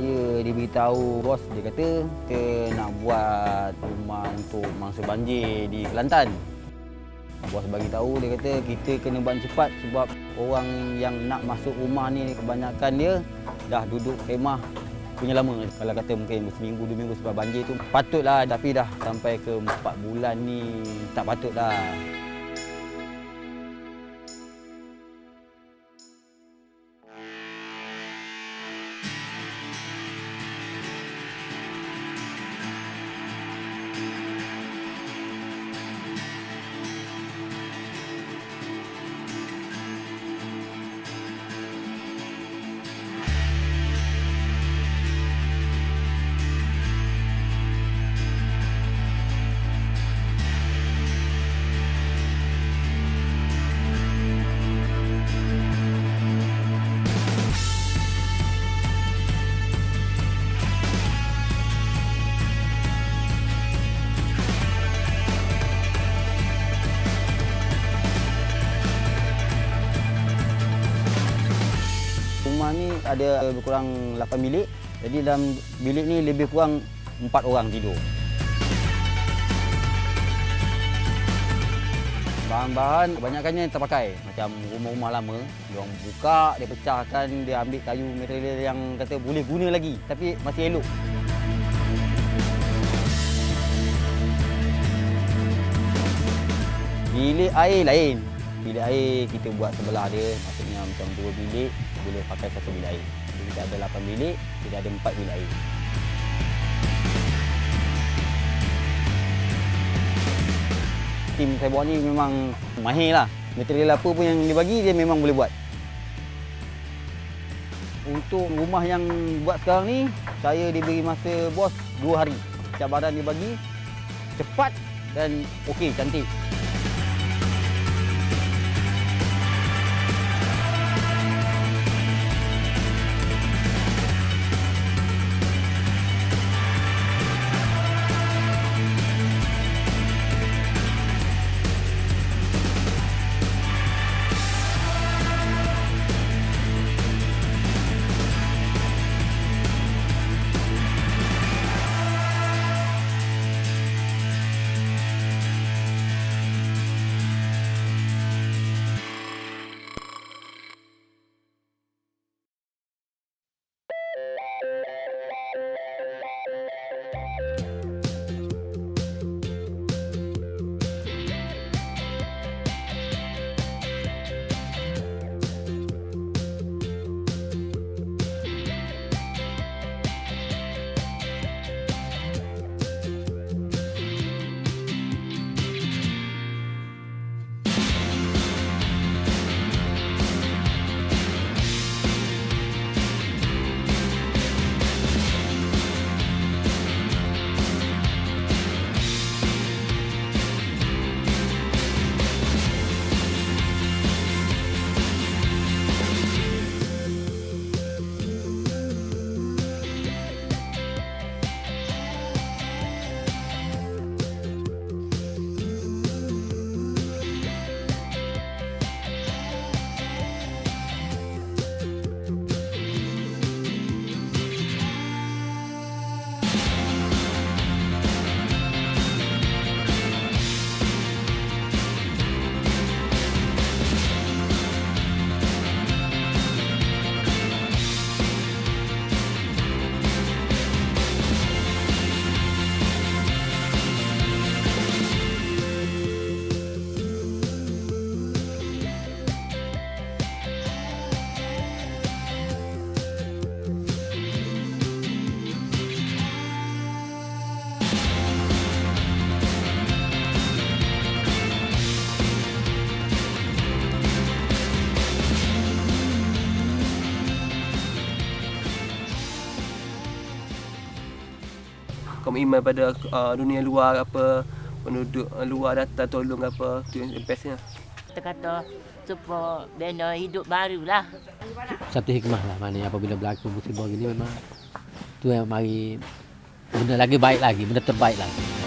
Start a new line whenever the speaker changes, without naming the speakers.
Saya diberitahu bos dia kata kita nak buat rumah untuk mangsa banjir di Kelantan. Bos bagi tahu dia kata kita kena buat cepat sebab orang yang nak masuk rumah ni kebanyakan dia dah duduk kemah punya lama. Kalau kata mungkin seminggu dua minggu sebab banjir tu patutlah tapi dah sampai ke empat bulan ni tak patutlah. Ada lebih kurang 8 bilik. Jadi dalam bilik ni lebih kurang 4 orang tidur. Bahan-bahan kebanyakannya terpakai. Macam rumah-rumah lama, dia buka, dia pecahkan, dia ambil kayu material yang kata boleh guna lagi tapi masih elok. Bilik air lain. Bilik air kita buat sebelah dia, maksudnya macam dua bilik boleh pakai satu bilik air. Jadi kita ada 8 bilik, kita ada 4 bilik air. Tim buat ni memang mahir lah. Material apa pun yang dia bagi, dia memang boleh buat. Untuk rumah yang buat sekarang ni, saya diberi masa bos 2 hari. Cabaran dia bagi cepat dan okey, cantik.
Komitmen pada uh, dunia luar apa penduduk uh, luar datang tolong apa tu yang bestnya
Kita kata supaya bina hidup baru lah.
satu hikmah lah maknanya apabila berlaku musibah gini memang tu yang mari benda lagi baik lagi benda terbaik lagi